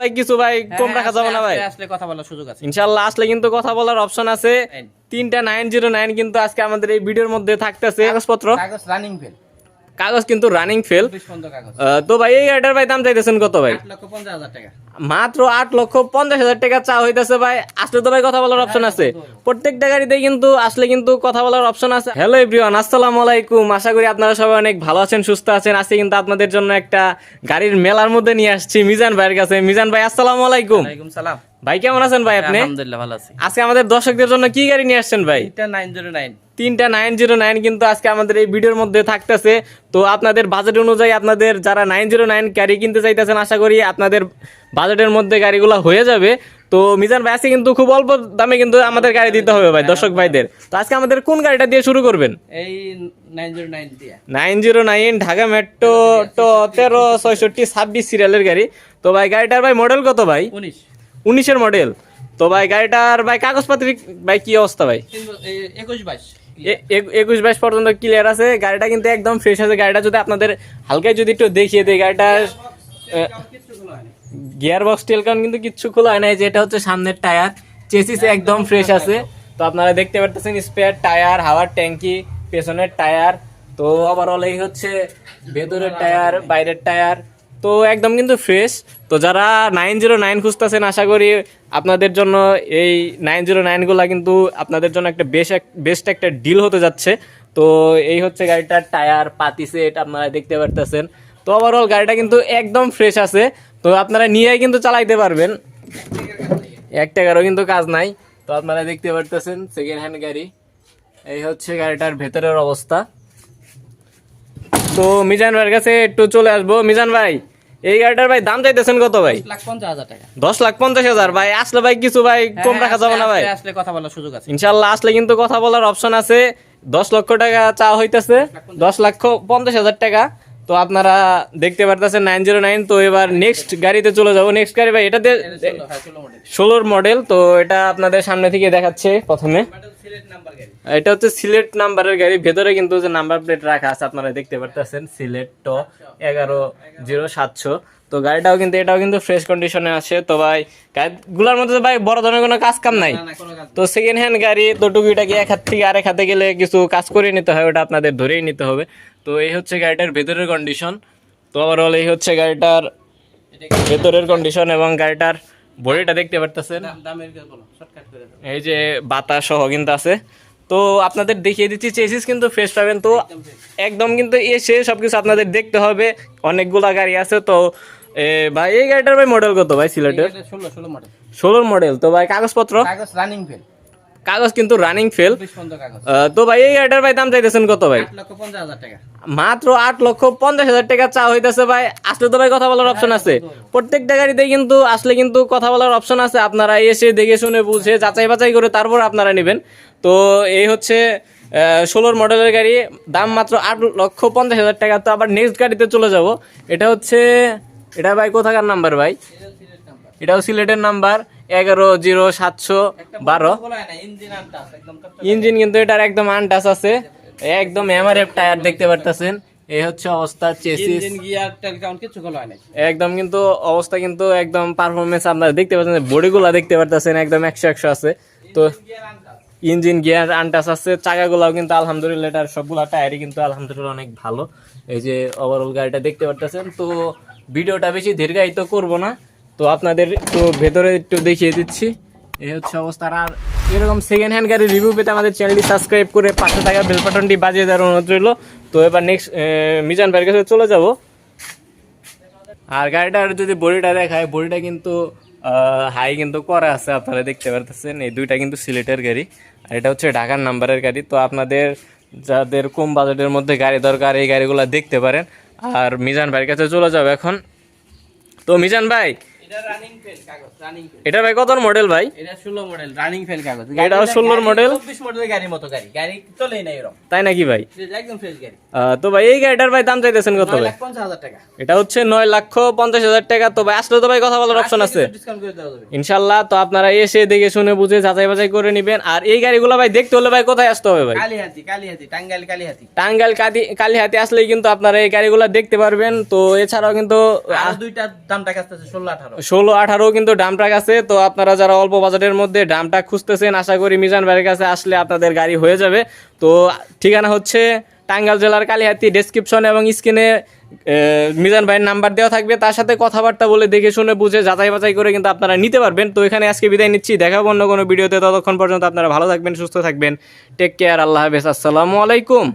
ভাই কিছু ভাই কম রাখা যাবে না ভাই। আসলে- কথা বলার সুযোগ আছে। ইনশাল্লাহ আসলে কিন্তু কথা বলার অপশন আছে। তিনটা নাইন জিরো নাইন কিন্তু আজকে আমাদের এই ভিডিওর মধ্যে থাকতেছে। কাগজপত্র। কাগজ রানিং ফেল কাগজ কিন্তু রানিং ফেল তো ভাই এই গাড়িটার ভাই দাম চাইতেছেন কত ভাই? মাত্র আট লক্ষ পঞ্চাশ হাজার টাকা চা হইতেছে ভাই। আসলে তো ভাই কথা বলার অপশন আছে। প্রত্যেকটা গাড়িতে কিন্তু আসলে কিন্তু কথা বলার অপশন আছে। হ্যালো এভরিওয়ান আসসালামু আলাইকুম। আশা করি আপনারা সবাই অনেক ভালো আছেন সুস্থ আছেন। আজকে কিন্তু আপনাদের জন্য একটা গাড়ির মেলার মধ্যে নিয়ে আসছি মিজান ভাইয়ের কাছে। মিজান ভাই আসসালামু আলাইকুম। সালাম। ভাই কেমন আছেন ভাই আপনি? আলহামদুলিল্লাহ ভালো আছি। আজকে আমাদের দর্শকদের জন্য কি গাড়ি নিয়ে আসছেন ভাই? এটা নাইন জিরো নাইন তিনটা নাইন জিরো নাইন কিন্তু আজকে আমাদের এই ভিডিওর মধ্যে থাকতেছে। তো আপনাদের বাজেট অনুযায়ী আপনাদের যারা নাইন জিরো নাইন গাড়ি কিনতে চাইতেছেন আশা করি আপনাদের বাজেটের মধ্যে গাড়িগুলো হয়ে যাবে। তো মিজান ভাই আজকে কিন্তু খুব অল্প দামে কিন্তু আমাদের গাড়ি দিতে হবে ভাই দর্শক ভাইদের। তো আজকে আমাদের কোন গাড়িটা দিয়ে শুরু করবেন? এই nine zero nine Dhaka metro তো তেরো ছয়ষট্টি ছাব্বিশ সিরিয়ালের গাড়ি। তো ভাই গাড়িটার ভাই মডেল কত ভাই? উনিশ। উনিশের মডেল তো ভাই গাড়িটার ভাই কাগজপাতি ভাই কি অবস্থা ভাই? একুশ বাইশ। একুশ বাইশ পর্যন্ত ক্লিয়ার আছে। গাড়িটা কিন্তু একদম ফ্রেশ আছে। গাড়িটা যদি আপনাদের হালকায় যদি একটু দেখিয়ে দেয় গাড়িটার গিয়ার বক্স টেলকান কিন্তু কিচ্ছু খোলা হয় না এই যে এটা হচ্ছে সামনের টায়ার চেসিস একদম ফ্রেশ আছে। তো আপনারা দেখতে পারতেছেন স্পেয়ার টায়ার হাওয়ার ট্যাঙ্কি পেছনের টায়ার তো ওভারঅল এই হচ্ছে ভেতরের টায়ার বাইরের টায়ার তো একদম কিন্তু ফ্রেশ তো যারা নাইন জিরো নাইন খুঁজতেছেন, আশা করি আপনাদের জন্য এই নাইন জিরো নাইনগুলো কিন্তু আপনাদের জন্য একটা বেশ এক বেস্ট একটা ডিল হতে যাচ্ছে। তো এই হচ্ছে গাড়িটার টায়ার পাতি সেট আপনারা দেখতে পারতেছেন। তো ওভারঅল গাড়িটা কিন্তু একদম ফ্রেশ আছে। তো আপনারা নিয়েই কিন্তু চালাইতে পারবেন। এক টাকারও কিন্তু কাজ নাই। তো আপনারা দেখতে পারতেছেন সেকেন্ড হ্যান্ড গাড়ি। এই হচ্ছে গাড়িটার ভেতরের অবস্থা। তো মিজান ভাইয়ের কাছে একটু চলে আসব। মিজান ভাই এই গাড়িটার ভাই দাম চাইতেছেন কত ভাই? দশ লাখ পঞ্চাশ হাজার ভাই আসলে ভাই কিছু ভাই কম রাখা যাবে না ভাই। আসলে- কথা বলার সুযোগ আছে। ইনশাল্লাহ আসলে কিন্তু কথা বলার অপশন আছে। দশ লক্ষ টাকা চা হইতেছে। দশ লক্ষ পঞ্চাশ। হাজার টাকা। তো আপনারা দেখতে পারতেছেন নাইন জিরো নাইন। তো এবার নেক্সট গাড়িতে চলে যাব। নেক্সট গাড়ি ভাই এটাতে হ্যাঁ। ষোলোর মডেল তো এটা আপনাদের সামনে থেকে দেখাচ্ছে প্রথমে। এটা হচ্ছে সিলেট নাম্বারের গাড়ি। ভেতরে কিন্তু যে নাম্বার প্লেট রাখা আছে আপনারা দেখতে পারতেছেন সিলেট ট এগারো জিরো সাতশো। তো গাড়িটাও কিন্তু এটাও কিন্তু ফ্রেশ কন্ডিশনে আছে। তো ভাই গাড়িগুলোর মধ্যে ভাই বড় ধরনের কোনো কাজ কাম নাই। তো সেকেন্ড হ্যান্ড গাড়ি তো টুকিটাকি এক হাত থেকে আরেক হাতে গেলে কিছু কাজ করে নিতে হয় ওটা আপনাদের ধরেই নিতে হবে। তো এই হচ্ছে গাড়িটার ভেতরের কন্ডিশন তো ওভারঅল এই হচ্ছে গাড়িটার ভেতরের কন্ডিশন এবং গাড়িটার বডিটা দেখতে পারতেছেন। এই যে বাতাস সহ কিন্তু আছে। তো আপনাদের দেখিয়ে দিচ্ছি চেসিস কিন্তু ফ্রেশ পাবেন তো। একদম কিন্তু এসে সবকিছু আপনাদের দেখতে হবে। অনেকগুলা গাড়ি আছে তো। ভাই এই গাড়িটার ভাই মডেল কত ভাই সিলেটের? ষোলো, ষোলো model। ষোলোর মডেল তো ভাই কাগজপত্র? কাগজ রানিং ফেল কাগজ কিন্তু রানিং ফেল তো ভাই এই গাড়িটার ভাই দাম চাইতেছেন কত ভাই? মাত্র আট লক্ষ পঞ্চাশ হাজার টাকা চা হইতেছে ভাই। আসলে তো ভাই কথা বলার অপশন আছে। প্রত্যেকটা গাড়িতে কিন্তু আসলে কিন্তু কথা বলার অপশন আছে। আপনারা এসে দেখে শুনে বুঝে যাচাই বাছাই করে তারপর আপনারা নেবেন। তো এই হচ্ছে ষোলোর মডেলের গাড়ি। দাম মাত্র আট লক্ষ পঞ্চাশ হাজার টাকা। তো আবার নেক্সট গাড়িতে চলে যাব। এটা হচ্ছে এটা ভাই কোথাকার নাম্বার ভাই? এটাও সিলেটের নাম্বার এগারো জিরো সাতশো বারো। ইঞ্জিন কিন্তু এটার একদম আনটাস আছে। একদম এমআরএফ টায়ার দেখতে পারতেছেন। এই হচ্ছে অবস্থা চেসিস একদম কিন্তু অবস্থা কিন্তু একদম পারফরমেন্স আপনারা দেখতে পাচ্ছেন বডিগুলা দেখতে পারতেছেন একদম একশো একশো আছে। তো ইঞ্জিন গিয়ার আনটাস। আছে চাকাগুলাও কিন্তু আলহামদুলিল্লাহ এটার সবগুলা টায়ারই কিন্তু আলহামদুলিল্লাহ অনেক ভালো। এই যে ওভারঅল গাড়িটা দেখতে পারতেছেন তো ভিডিওটা বেশি দীর্ঘায়িত করব না। তো আপনাদের একটু ভেতরে একটু দেখিয়ে দিচ্ছি। এই হচ্ছে অবস্থা আর এরকম সেকেন্ড হ্যান্ড গাড়ির রিভিউ পেতে আমাদের চ্যানেলটি সাবস্ক্রাইব করে পাঁচশো টাকা বেল বাটনটি বাজিয়ে দেওয়ার অনুরোধ রইল। তো এবার নেক্সট মিজান ভাইয়ের কাছে চলে যাব। আর গাড়িটার যদি বডিটা দেখায়, বডিটা কিন্তু হাই কিন্তু করা আছে, আপনারা দেখতে পারতেছেন। এই দুইটা কিন্তু সিলেটের গাড়ি। আর এটা হচ্ছে ঢাকার নাম্বারের গাড়ি। তো আপনাদের যাদের কম বাজেটের মধ্যে গাড়ি দরকার, এই গাড়িগুলো দেখতে পারেন। আর মিজান ভাইয়ের কাছে চলে যাব এখন। তো মিজান ভাই ফেল কাগজ রানিং ফেল এটা ভাই কত মডেল ভাই? এটা ষোলো মডেল রানিং ফেল কাগজ। এটাও 16 model? চব্বিশ মডেলের গাড়ির মতো গাড়ি। গাড়ি চলেই না এরকম। তাই নাকি ভাই? একদম ফ্রেশ গাড়ি। তো ভাই এই গাড়িটার ভাই দাম চাইতেছেন কত ভাই? লাখ পঞ্চাশ হাজার টাকা। এটা হচ্ছে নয় লক্ষ পঞ্চাশ হাজার টাকা। তো ভাই আসলে তো ভাই কথা বলার অপশন আছে। ডিসকাউন্ট করে দেওয়া যাবে। ইনশাল্লাহ তো আপনারা এসে দেখে শুনে বুঝে যাচাই বাছাই করে নেবেন। আর এই গাড়িগুলো ভাই দেখতে হলে ভাই কোথায় আসতে হবে ভাই? কালীহাতি কালীহাতি টাঙ্গাইল কালীহাতি। টাঙ্গাইল কাদি কালীহাতি আসলেই কিন্তু আপনারা এই গাড়িগুলো দেখতে পারবেন। তো এছাড়াও কিন্তু আর দুইটার দামটা কাছে আছে ষোলো আঠারো ষোলো কিন্তু ডাম ট্রাক আছে। তো আপনারা যারা অল্প বাজেটের মধ্যে ডাম ট্রাক খুঁজতেছেন, আশা করি মিজান ভাইয়ের কাছে আসলে আপনাদের গাড়ি হয়ে যাবে। তো ঠিকানা হচ্ছে টাঙ্গাল জেলার কালিহাতি ডেসক্রিপশন এবং স্ক্রিনে মিজান ভাইয়ের নাম্বার দেওয়া থাকবে। তার সাথে কথাবার্তা বলে দেখে শুনে বুঝে যাচাই বাছাই করে কিন্তু আপনারা নিতে পারবেন। তো এখানে আজকে বিদায় নিচ্ছি। দেখাবো অন্য কোনো ভিডিওতে। ততক্ষণ পর্যন্ত আপনারা ভালো থাকবেন, সুস্থ থাকবেন। টেক কেয়ার আল্লাহ হাফেজ। আসসালামু আলাইকুম।